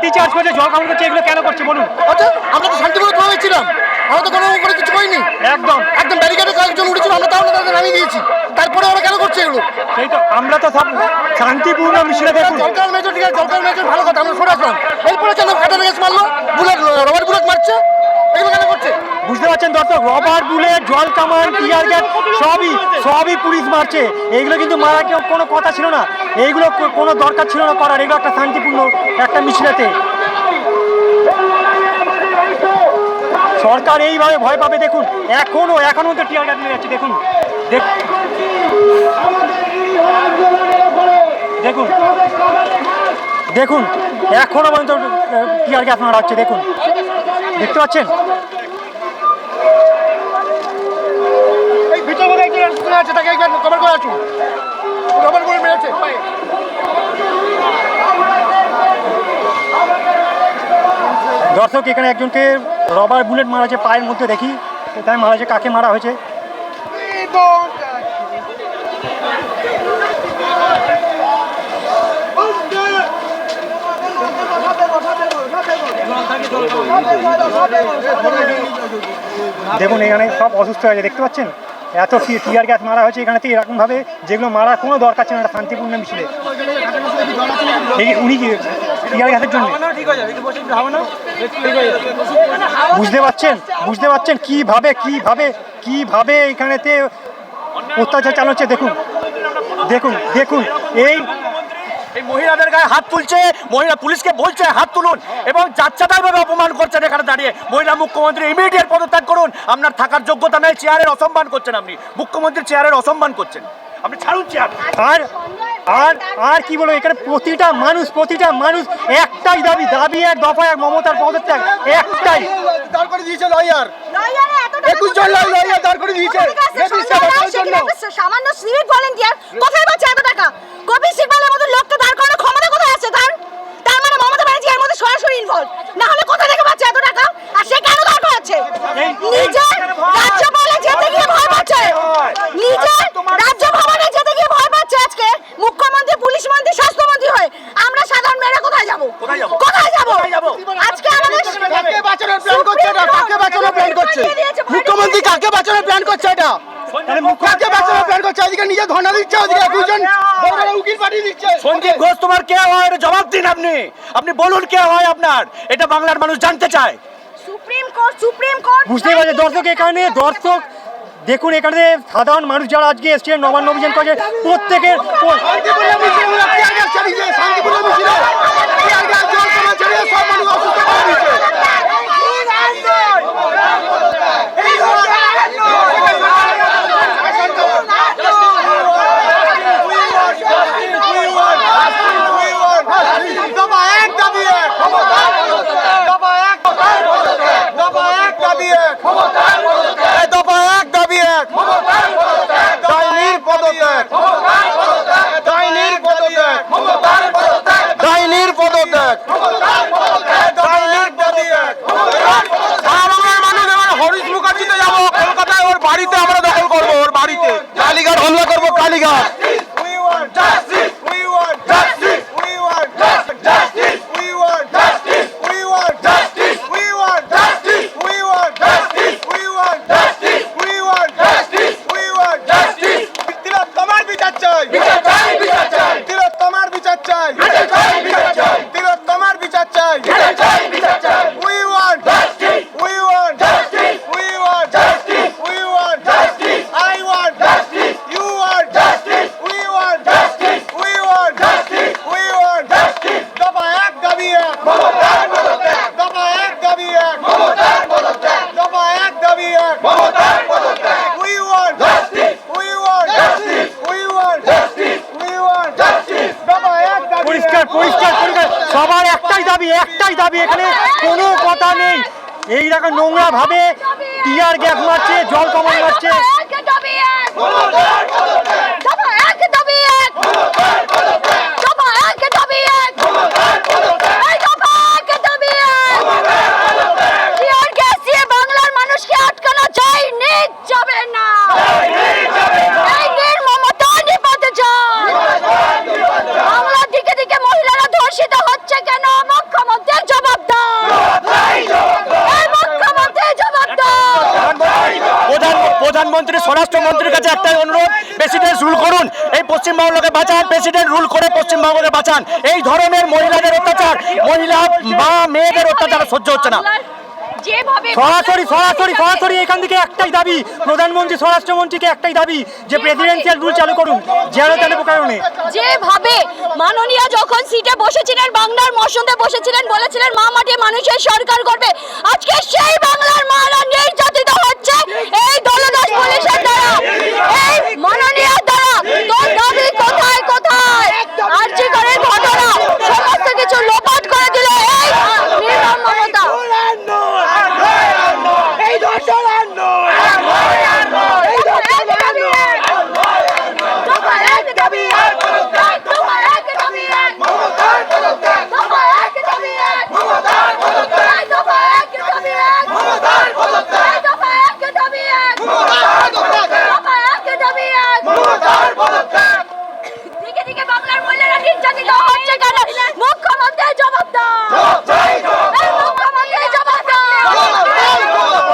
লাঠি চার্জ করছে জল কামড় করছে এগুলো কেন করছে বলুন? আচ্ছা আমরা তো শান্তিপূর্ণ ভাবে ছিলাম। আমরা তো কোনো করে কিছু করিনি। একদম। একদম ব্যারিকেডে কয়েকজন উঠেছিল আমরা তাহলে তাদের নামিয়ে দিয়েছি। তারপরে ওরা কেন করছে এগুলো? সেই তো আমরা তো সব শান্তিপূর্ণ মিছিলে দেখুন। জলকাল মেজর ঠিক আছে জলকাল মেজর ভালো কথা আমরা সরে আসলাম। এরপরে কেন ফাটানো গেছে মারলো? বুলেট রবার বুলেট মারছে? রবার বুলেট জল কামান টিয়ার গ্যাস সবই সবই পুলিশ মারছে। এইগুলো কিন্তু মারা কেউ কোনো কথা ছিল না। এইগুলো কোনো দরকার ছিল না করার। এগুলো একটা শান্তিপূর্ণ একটা মিছিলেতে সরকার এইভাবে ভয় পাবে, দেখুন। এখনও এখনও তো টিয়ার গ্যাস যাচ্ছে, দেখুন। দেখ- দেখুন। দেখুন, এখনও পর্যন্ত টিয়ার গ্যাস মারা হচ্ছে দেখুন। দেখতে পাচ্ছেন এই ভিতর মধ্যে আছে, তাকে একবার কভার করে আছো রবার বুলেট মেরেছে। দর্শক, এখানে একজনকে রবার বুলেট মারা হয়েছে পায়ের মধ্যে, দেখি কোথায় মারা হয়েছে কাকে মারা হয়েছে। দেখুন, এখানে সব অসুস্থ হয়েছে দেখতে পাচ্ছেন? এত টিয়ার গ্যাস মারা হয়েছে এখানে তো এরকমভাবে যেগুলো মারার কোনো দরকার ছিল না শান্তিপূর্ণ মিছিলে। উনি টিয়ার গ্যাসের জন্য। বুঝতে পারছেন? বুঝতে পারছেন? কীভাবে কীভাবে কীভাবে এখানেতে অত্যাচার চালাচ্ছে? দেখুন। দেখুন দেখুন। এই এই মহিলাদের গায়ে হাত তুলছে মহিলা পুলিশকে বলছে হাত তুলুন এবং যাচ্ছাদারভাবে অপমান করছেন এখানে দাঁড়িয়ে। মহিলা মুখ্যমন্ত্রী ইমিডিয়েট পদত্যাগ করুন। আপনার থাকার যোগ্যতা নেই চেয়ারের অসম্মান করছেন আপনি। মুখ্যমন্ত্রী চেয়ারের অসম্মান করছেন। আপনি ছাড়ুন চেয়ার আর আর আর কি বলব এখানে প্রতিটা মানুষ প্রতিটা মানুষ একটাই দাবি দাবি এক দফা এক মমতার পদত্যাগ একটাই। দাঁড় করে দিয়েছে লয়ার একুশ জন দাঁড় করে দিয়েছে। সামান্য সিভিক ভলেন্টিয়ার কোথায় পাচ্ছে এত টাকা? কপিল সিকবালের মতো লোককে দাঁড় করানোর ক্ষমতা কোথায় আছে তার তার মানে মমতা ব্যানার্জি এর মধ্যে সরাসরি না হলে কোথা থেকে পাচ্ছে এত টাকা? আর সে কেন দাঁড় করাচ্ছে নিজে রাজ্যপালে যেতে গিয়ে ভয় পাচ্ছে। নিজে রাজ্য ভবনে যেতে গিয়ে ভয় পাচ্ছে। আজকে। মুখ্যমন্ত্রী পুলিশ মন্ত্রী স্বাস্থ্যমন্ত্রী হয়ে। আমরা সাধারণ মেয়েরা কোথায় যাব? কোথায় যাব? যাব? আজকে আমাদের কাকে বাঁচানোর প্ল্যান করছে এটা? কাকে বাঁচানোর প্ল্যান করছে? মুখ্যমন্ত্রী কাকে বাঁচানোর প্ল্যান করছে এটা? কাকে বাঁচানোর প্ল্যান করছে? এদিকে নিজে ধর্ণা দিচ্ছে ওদিকে দুজন সঞ্জীব ঘোষ তোমার কে হয়? এটা জবাব দিন আপনি। আপনি বলুন কে হয় আপনার। এটা বাংলার মানুষ জানতে চায়। সুপ্রিম কোর্ট সুপ্রিম কোর্ট বুঝতেই পারছে দর্শক এখানে দর্শক দেখুন এখানে সাধারণ মানুষ যারা আজকে এসছে নবান্ন অভিযান করেছে প্রত্যেকের আল্লাহ এই রকম নোংরা ভাবে টিয়ার গ্যাস মারছে জল কমন মারছে বাংলার মানুষকে আটকানো চাই নিজ যাবে না এই নির্মমতা নিপাতে চাই বাংলার দিকে দিকে মহিলারা ধর্ষিত হচ্ছে কেন মুখ্যমন্ত্রী একটাই অনুরোধ প্রেসিডেন্ট রুল করুন। এই পশ্চিমবঙ্গকে বাঁচান প্রেসিডেন্ট রুল করে পশ্চিমবঙ্গকে বাঁচান। এই ধরনের মহিলাদের অত্যাচার মহিলা বা মেয়েদের অত্যাচার সহ্য হচ্ছে না। সরাসরি সরাসরি সরাসরি এখান থেকে একটাই দাবি প্রধানমন্ত্রী স্বরাষ্ট্রমন্ত্রীকে একটাই দাবি যে প্রেসিডেন্সিয়াল রুল চালু করুন যেন তেন প্রকারণে যেভাবে মাননীয় যখন সিটে বসেছিলেন বাংলার মসন্দে বসেছিলেন বলেছিলেন মা মাটি মানুষের সরকার করবে আজকে সেই বাংলার মারা নির্যাতিত হচ্ছে এই দলদাস পুলিশের দ্বারা এই মাননীয় দ্বারা তোর দাবি কোথায় কোথায় আর্জি করে ঘটনা সমস্ত কিছু লোপাট করে দিল এই নির্মম মমতা এই ধর্ষণ আর নয় এই দাবি এক দফা এক দাবি এক দফা এক দাবি এক দফা এক দাবি এক দফা এক দাবি এক দফা এক দাবি এক দফা এক দাবি এক দিকে দিকে বাংলার মহিলারা নির্যাতিত হচ্ছে কেন মুখ্যমন্ত্রী জবাব দাও এই মুখ্যমন্ত্রী জবাব দাও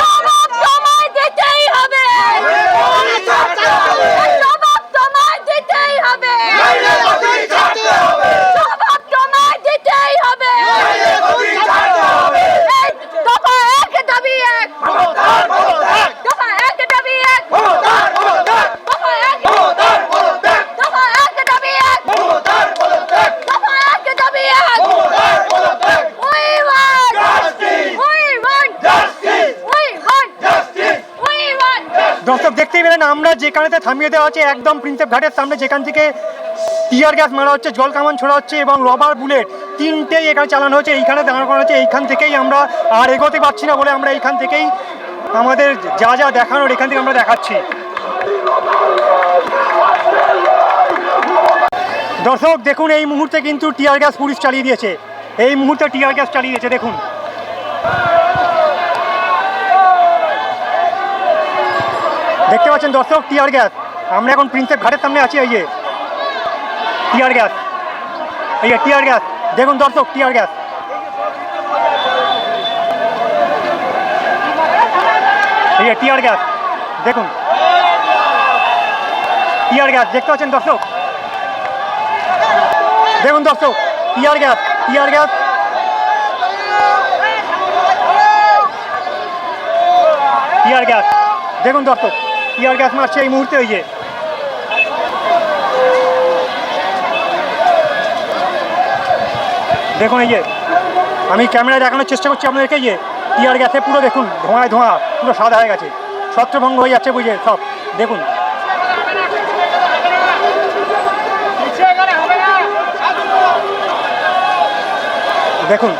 জবাব তোমায় দিতেই হবে জবাব তোমায় দিতেই হবে জবাব তোমায় দিতেই হবে এই দফা এক দাবি এক দফা এক দাবি এক দফা এক দফা এক দাবি এক দফা এক দাবি এক We want We want We want We want দর্শক দেখতেই পেলেন আমরা যেখানেতে থামিয়ে দেওয়া হচ্ছে, একদম প্রিন্সেপ ঘাটের সামনে যেখান থেকে টিয়ার গ্যাস মারা হচ্ছে, জল কামান ছোড়া হচ্ছে এবং রবার বুলেট তিনটেই এখানে চালানো হচ্ছে, এইখানে দাঁড় করা হচ্ছে, এইখান থেকেই আমরা আর এগোতে পারছি না বলে আমরা এইখান থেকেই আমাদের যা যা দেখানোর এখান থেকে আমরা দেখাচ্ছি। দর্শক, দেখুন, এই মুহূর্তে কিন্তু টিয়ার গ্যাস পুলিশ চালিয়ে দিয়েছে। এই মুহূর্তে টিয়ার গ্যাস চালিয়ে দিয়েছে, দেখুন। দেখতে পাচ্ছেন দর্শক, টিয়ার গ্যাস। আমরা এখন প্রিন্সেপ ঘাটের সামনে আছি, এই যে। Tear gas. এই যে টিয়ার গ্যাস। দেখুন দর্শক, টিয়ার গ্যাস। এই যে টিয়ার গ্যাস। দেখুন। টিয়ার গ্যাস, দেখতে পাচ্ছেন দর্শক? দেখুন দর্শক, tear gas tear gas. Tear gas. দেখুন দর্শক। টিয়ার গ্যাস মারছে এই মুহূর্তে, ওই যে। দেখুন এই যে, আমি ক্যামেরায় দেখানোর চেষ্টা করছি আপনাদেরকে যে টিয়ার গ্যাসে পুরো দেখুন, ধোঁয়ায় ধোঁয়া, পুরো সাদা হয়ে গেছে। ছত্রভঙ্গ হয়ে যাচ্ছে বুঝে সব। দেখুন। দেখুন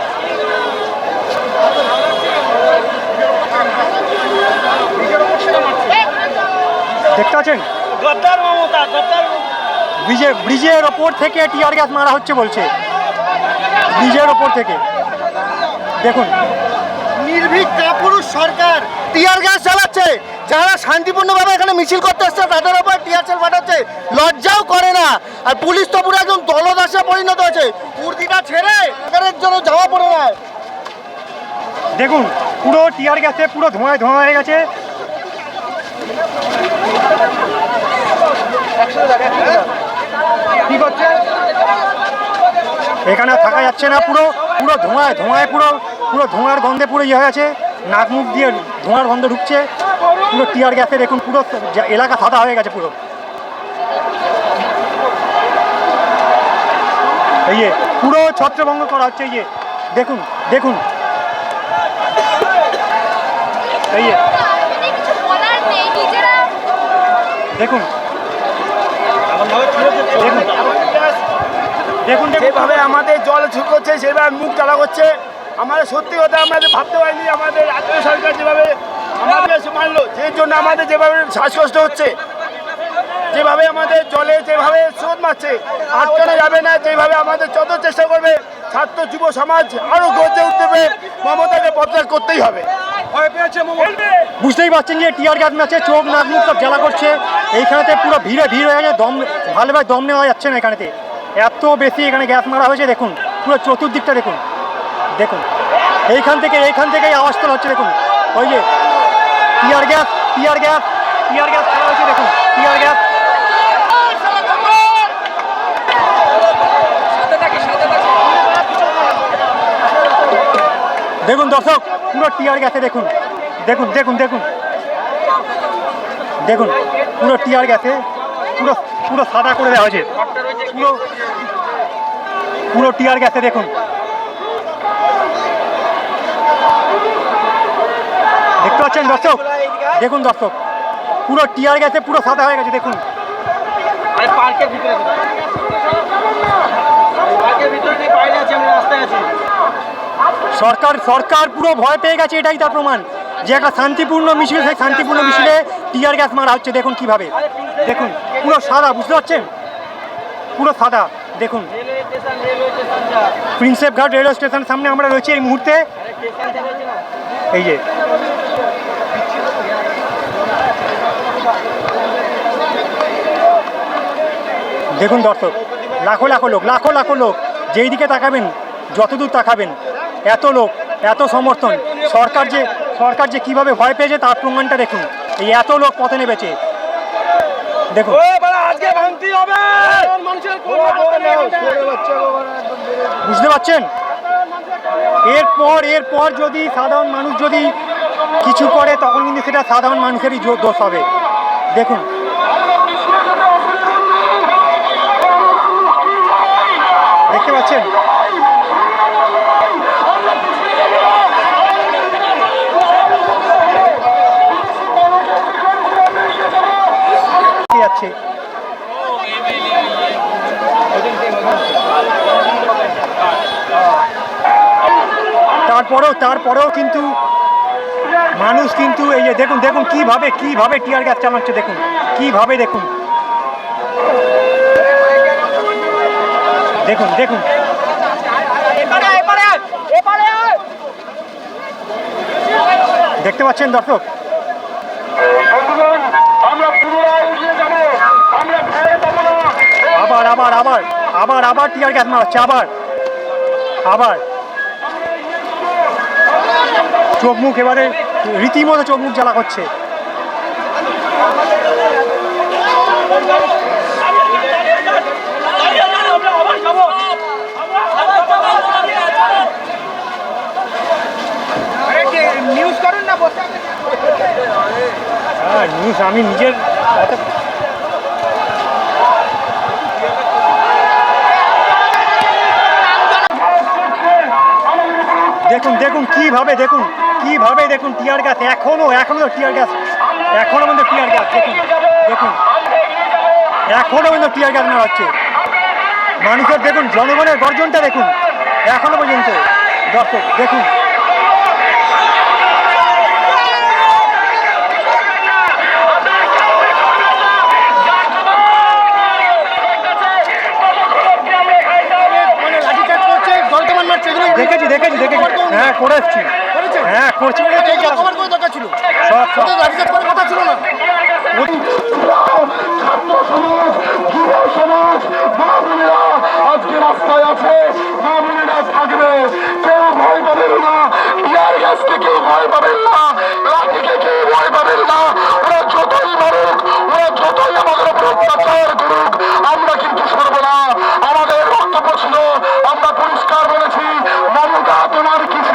দেখতে পাচ্ছেন? ব্রিজের ব্রিজের ওপর থেকে টিয়ার গ্যাস মারা হচ্ছে বলছে। ব্রিজের ওপর থেকে। দেখুন। নির্ভীক কাপুরুষ সরকার টিয়ার গ্যাস চালাচ্ছে। যারা শান্তিপূর্ণভাবে এখানে মিছিল করতে আসছে তাদের উপর টিয়ার সেল পাঠাচ্ছে। লজ্জাও করে না। আর পুলিশ তো পুরো একদম দলদাসে পরিণত হয়েছে। কুর্তিটা ছেড়ে সরকারের জন্য যাওয়া পড়ে যায় দেখুন পুরো টিয়ার গ্যাসে পুরো ধোঁয়ায় ধোঁয়া হয়ে গেছে। এখানে থাকা যাচ্ছে না, পুরো পুরো ধোঁয়ায় ধোঁয়ায় পুরো পুরো ধোঁয়ার গন্ধে পুরো ইয়ে হয়ে গেছে। নাক মুখ দিয়ে ধোঁয়ার গন্ধ ঢুকছে। পুরো টিয়ার গ্যাসে দেখুন, পুরো এলাকা সাদা হয়ে গেছে পুরো। এই পুরো ছত্রভঙ্গ করা হচ্ছে, এই দেখুন দেখুন। এই যে কিছু বলার নেই নিজেরা দেখুন। দেখুন। যেভাবে আমাদের জল শুকোচ্ছে সেভাবে মুখ জ্বালা করছে, আমাদের সত্যি কথা আমাদের ভাবতে পারিনি, আমাদের রাজ্য সরকার যেভাবে আমাদের মানলো যে জন্য আমাদের যেভাবে শ্বাসকষ্ট হচ্ছে, যেভাবে আমাদের জলে যেভাবে স্রোত মারছে, আটকানো যাবে না, যেভাবে আমাদের যত চেষ্টা করবে, ছাত্র, যুব, সমাজ আরও গর্জে উঠতে মমতাকে পদত্যাগ করতেই হবে। বুঝতেই পারছেন যে টিয়ার গ্যাস ম্যাচে চোখ নাক মুখ সব জ্বালা করছে। এইখানেতে পুরো ভিড়ে ভিড় হয়ে গেছে দম ভালোভাবে দম নেওয়া যাচ্ছে না এখানেতে। এত বেশি এখানে গ্যাস মারা হয়েছে দেখুন। পুরো চতুর্দিকটা দেখুন। দেখুন। এইখান থেকে এইখান থেকেই আওয়াজ তোলা হচ্ছে দেখুন। ওই যে tear gas tear gas tear gas করা হয়েছে দেখুন। Tear gas. দেখুন দর্শক পুরো টিয়ার গ্যাসে দেখুন। দেখুন দেখুন দেখুন। দেখুন, পুরো টিয়ার গ্যাসে পুরো পুরো সাদা করে দেওয়া হয়েছে। পুরো পুরো টিয়ার গ্যাসে দেখুন। দেখতে পাচ্ছেন দর্শক? দেখুন দর্শক, পুরো টিয়ার গ্যাসে পুরো সাদা হয়ে গেছে, দেখুন। পার্কের ভিতরে। ভিতরে আছি। সরকার সরকার পুরো ভয় পেয়ে গেছে, এটাই তার প্রমাণ। যে একটা শান্তিপূর্ণ মিছিল, সেই শান্তিপূর্ণ মিছিলে টিয়ার গ্যাস মারা হচ্ছে, দেখুন কীভাবে। দেখুন, পুরো সাদা, বুঝতে পারছেন? পুরো সাদা, দেখুন। Station station Prinsep Ghat railway স্টেশনের সামনে আমরা রয়েছি এই মুহূর্তে। স্টেশন এই যে। দেখুন দর্শক, লাখো লাখো লোক, লাখো লাখো লোক, যেই দিকে তাকাবেন, যতদূর তাকাবেন এত লোক এত সমর্থন। সরকার যে সরকার যে কীভাবে ভয় পেয়েছে তার প্রমাণটা দেখুন। এই এত লোক পথে নেমেছে। দেখুন। আজকে ভাঙতি হবে! বুঝতে পারছেন? এরপর এরপর যদি সাধারণ মানুষ যদি কিছু করে তখন কিন্তু সেটা সাধারণ মানুষেরই দোষ হবে। দেখুন দেখতে পাচ্ছেন যাচ্ছে তারপরেও কিন্তু মানুষ কিন্তু এই যে দেখুন দেখুন কীভাবে কীভাবে টিয়ার গ্যাস চালাচ্ছে দেখুন কীভাবে দেখুন। দেখুন দেখুন। দেখতে পাচ্ছেন দর্শক? আবার আবার আবার আবার আবার টিয়ার গ্যাস মারাচ্ছে আবার আবার। চোখ মুখ এবারে রীতিমতো চোখ মুখ জ্বালা করছে। নিউজ হ্যাঁ নিউজ আমি নিজের দেখুন দেখুন, কীভাবে দেখুন। কীভাবে দেখুন টিয়ার গ্যাস এখনও এখনও টিয়ার গ্যাস এখনও পর্যন্ত টিয়ার গ্যাস দেখুন দেখুন। এখনও পর্যন্ত টিয়ার গ্যাস নেওয়া হচ্ছে। মানুষের দেখুন জনগণের গর্জনটা দেখুন এখনও পর্যন্ত। দর্শক দেখুন। দেখেছি দেখেছি দেখেছি। হ্যাঁ করে এসছি হ্যাঁ করছি সব সব যুব সমাজ মা বোনেরা আজকে রাস্তায় আছে। মা বোনেরা থাকবে কেউ ভয় পাবেন না ইয়ার গ্যাসকে কেউ ভয় পাবেন না। লাঠিকে কেউ ভয় পাবেন না ওরা যতই মারুক ওরা যতই আমাদের উপর অত্যাচার করুক আমরা কিন্তু সরব না আমাদের বক্তব্য ছিল আমরা পরিষ্কার বলেছি মমতা তোমার কিসের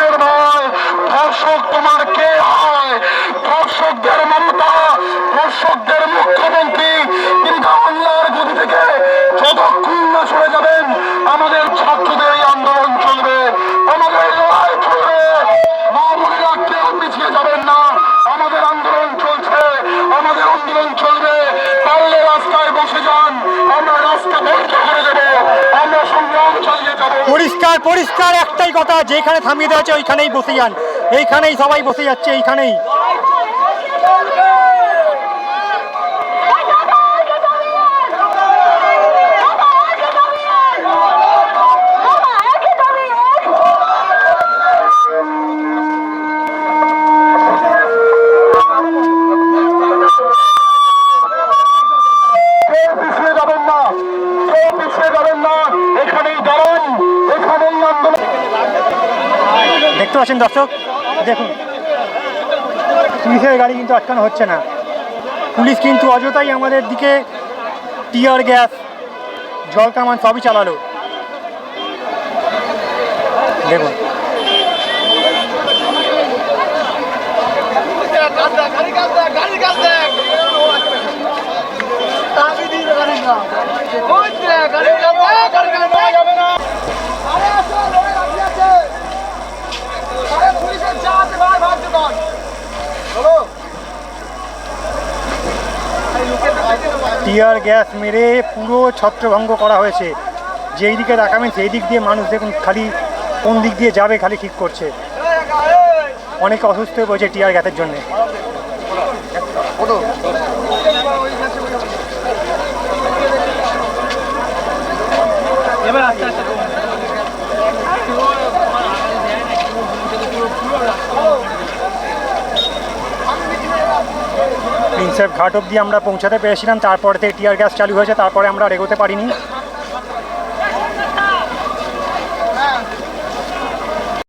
যতক্ষণ না সরে যাবেন। আমাদের ছাত্রদের এই আন্দোলন চলবে। আমাদের লড়াই চলবে। মা বোনেরা কেউ পিছিয়ে যাবেন না। আমাদের আন্দোলন চলছে। আমাদের আন্দোলন চলবে। পারলে রাস্তায় বসে যান। আমরা রাস্তা বন্ধ করে দেবো। আমরা সংগ্রাম চালিয়ে যাব। পরিষ্কার পরিষ্কার একটাই কথা, যেখানে থামিয়ে দেওয়া আছে ওইখানেই বসে যান। এইখানেই সবাই বসে যাচ্ছে, এইখানেই। পাচ্ছেন দর্শক? দেখুন, পুলিশের গাড়ি কিন্তু আটকানো হচ্ছে না। পুলিশ কিন্তু অযথাই আমাদের দিকে টিয়ার গ্যাস, জল কামান সবই চালালো। দেখুন। টিয়ার গ্যাস মেরে পুরো ছত্রভঙ্গ করা হয়েছে। যেই দিকে তাকাবেন সেই দিক দিয়ে মানুষ দেখুন খালি কোন দিক দিয়ে যাবে খালি ঠিক করছে। অনেকে অসুস্থ হয়ে পড়েছে টিয়ার গ্যাসের জন্যে। প্রিন্সেপ ঘাট অব্দি আমরা পৌঁছাতে পেরেছিলাম। তারপরে টিয়ার গ্যাস চালু হয়েছে, তারপরে আমরা রেগোতে পারিনি।